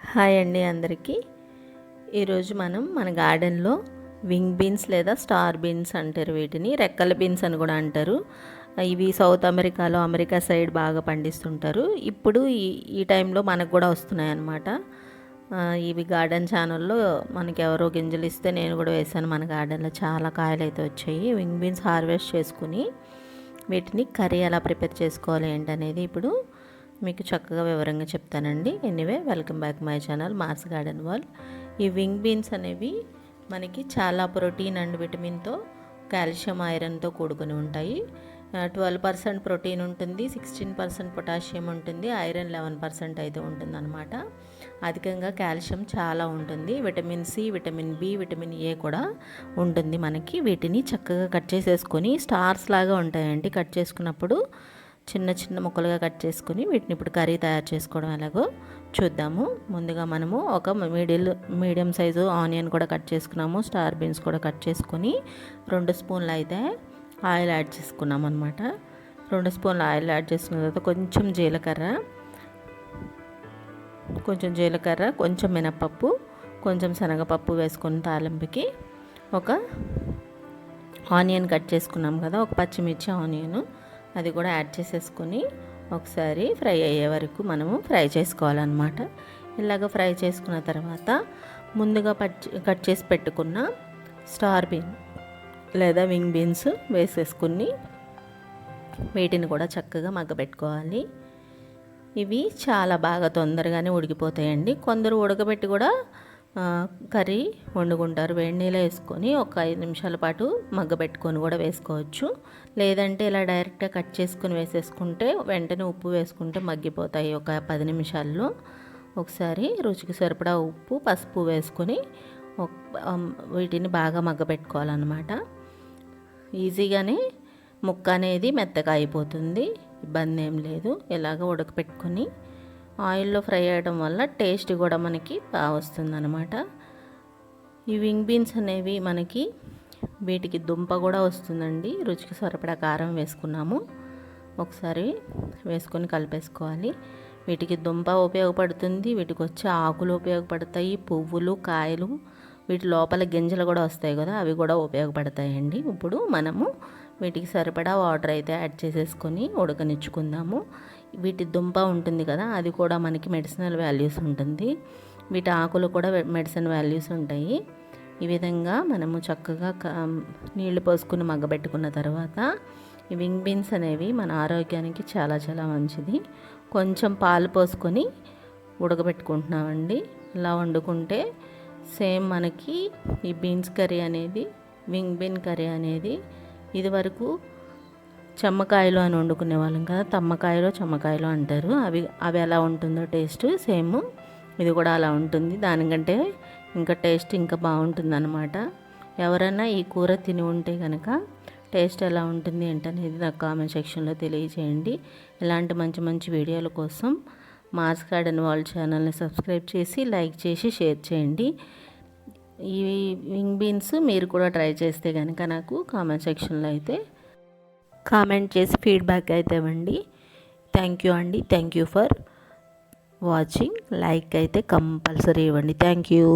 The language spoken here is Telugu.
హాయ్ అండి అందరికీ. ఈరోజు మనం మన గార్డెన్లో వింగ్ బీన్స్ లేదా స్టార్ బీన్స్ అంటారు వీటిని. రెక్కల బీన్స్ అని కూడా అంటారు. ఇవి సౌత్ అమెరికాలో అమెరికా సైడ్ బాగా పండిస్తుంటారు. ఇప్పుడు ఈ ఈ టైంలో మనకు కూడా వస్తున్నాయి అన్నమాట. ఇవి గార్డెన్ ఛానల్లో మనకి ఎవరో గింజలు ఇస్తే నేను కూడా వేసాను. మన గార్డెన్లో చాలా కాయలు అయితే వచ్చాయి. వింగ్ బీన్స్ హార్వెస్ట్ చేసుకుని వీటిని కర్రీ ఎలా ప్రిపేర్ చేసుకోవాలి ఏంటనేది ఇప్పుడు మీకు చక్కగా వివరంగా చెప్తానండి. Anyway welcome back my channel Mars garden wall ఈ వింగ్ బీన్స్ అనేవి మనకి చాలా ప్రోటీన్ అండ్ విటమిన్తో కాల్షియం ఐరన్తో కూడుకొని ఉంటాయి. ట్వెల్వ్ పర్సెంట్ ప్రోటీన్ ఉంటుంది సిక్స్టీన్ పర్సెంట్ పొటాషియం ఉంటుంది ఐరన్ లెవెన్ పర్సెంట్ అయితే ఉంటుందన్నమాట. అధికంగా కాల్షియం చాలా ఉంటుంది vitamin C vitamin B vitamin A కూడా ఉంటుంది మనకి. వీటిని చక్కగా కట్ చేసేసుకొని స్టార్స్ లాగా ఉంటాయండి. కట్ చేసుకున్నప్పుడు చిన్న చిన్న ముక్కలుగా కట్ చేసుకుని వీటిని ఇప్పుడు కర్రీ తయారు చేసుకోవడం ఎలాగో చూద్దాము. ముందుగా మనము ఒక మీడియం మీడియం సైజు ఆనియన్ కూడా కట్ చేసుకున్నాము. స్టార్ బీన్స్ కూడా కట్ చేసుకొని రెండు స్పూన్లు అయితే ఆయిల్ యాడ్ చేసుకున్నాం అనమాట రెండు స్పూన్లు ఆయిల్ యాడ్ చేసుకున్న తర్వాత కొంచెం జీలకర్ర కొంచెం జీలకర్ర కొంచెం మినపప్పు కొంచెం శనగపప్పు వేసుకుని తాలింపుకి ఒక ఆనియన్ కట్ చేసుకున్నాం కదా ఒక పచ్చిమిర్చి ఆనియన్. అది కూడా యాడ్ చేసేసుకొని ఒకసారి ఫ్రై అయ్యే వరకు మనము ఫ్రై చేసుకోవాలన్నమాట. ఇలాగ ఫ్రై చేసుకున్న తర్వాత ముందుగా పచ్చి కట్ చేసి పెట్టుకున్న స్టార్ బీన్ లేదా వింగ్ బీన్స్ వేసేసుకుని వీటిని కూడా చక్కగా మగ్గబెట్టుకోవాలి. ఇవి చాలా బాగా తొందరగానే ఉడికిపోతాయండి. కొందరు ఉడకబెట్టి కూడా కర్రీ వండుకుంటారు. వేడి నీళ్ళు వేసుకొని ఒక ఐదు నిమిషాల పాటు మగ్గబెట్టుకొని కూడా వేసుకోవచ్చు. లేదంటే ఇలా డైరెక్ట్గా కట్ చేసుకొని వేసేసుకుంటే వెంటనే ఉప్పు వేసుకుంటే మగ్గిపోతాయి. ఒక పది నిమిషాల్లో ఒకసారి రుచికి సరిపడా ఉప్పు పసుపు వేసుకొని వీటిని బాగా మగ్గబెట్టుకోవాలన్నమాట ఈజీగానే ముక్క అనేది మెత్తగా అయిపోతుంది. ఇబ్బంది ఏం లేదు. ఇలాగ ఉడకపెట్టుకొని ఆయిల్లో ఫ్రై అయ్యడం వల్ల టేస్ట్ కూడా మనకి బాగా వస్తుందన్నమాట. ఈ వింగ్ బీన్స్ అనేవి మనకి వీటికి దుంప కూడా వస్తుందండి. రుచికి సరిపడా కారం వేసుకున్నాము. ఒకసారి వేసుకొని కలిపేసుకోవాలి. వీటికి దుంప ఉపయోగపడుతుంది. వీటికి వచ్చే ఆకులు ఉపయోగపడతాయి. పువ్వులు కాయలు వీటి లోపల గింజలు కూడా వస్తాయి కదా అవి కూడా ఉపయోగపడతాయండి. ఇప్పుడు మనము వీటికి సరిపడా వాటర్ అయితే యాడ్ చేసేసుకొని ఉడకనిచ్చుకుందాము. వీటి దుంప ఉంటుంది కదా అది కూడా మనకి మెడిసినల్ వాల్యూస్ ఉంటుంది. వీటి ఆకులు కూడా మెడిసిన్ వాల్యూస్ ఉంటాయి. ఈ విధంగా మనము చక్కగా క- నీళ్ళు పోసుకుని మగ్గబెట్టుకున్న తర్వాత ఈ వింగ్ బీన్స్ అనేవి మన ఆరోగ్యానికి చాలా చాలా మంచిది. కొంచెం పాలు పోసుకొని ఉడకబెట్టుకుంటున్నామండి. ఇలా వండుకుంటే సేమ్ మనకి ఈ బీన్స్ కర్రీ అనేది వింగ్ బీన్ కర్రీ అనేది ఇదివరకు చెమ్మకాయలు అని వండుకునే వాళ్ళం కదా తమ్మకాయలు చెమ్మకాయలు అంటారు. అవి అవి ఎలా ఉంటుందో టేస్ట్ సేమ్. ఇది కూడా అలా ఉంటుంది. దానికంటే ఇంకా టేస్ట్ ఇంకా బాగుంటుంది అనమాట ఎవరైనా ఈ కూర తిని ఉంటే కనుక టేస్ట్ ఎలా ఉంటుంది ఏంటనేది నాకు కామెంట్ సెక్షన్లో తెలియజేయండి. ఇలాంటి మంచి మంచి వీడియోల కోసం మార్స్ గార్డెన్ వాళ్ళ ఛానల్ని సబ్స్క్రైబ్ చేసి లైక్ చేసి షేర్ చేయండి. ఈ వింగ్ బీన్స్ మీరు కూడా ట్రై చేస్తే కనుక నాకు కామెంట్ సెక్షన్లో అయితే కామెంట్ చేసి ఫీడ్బ్యాక్ అయితే ఇవ్వండి. థ్యాంక్ యూ అండి. Thank you for watching like అయితే కంపల్సరీ ఇవ్వండి. Thank you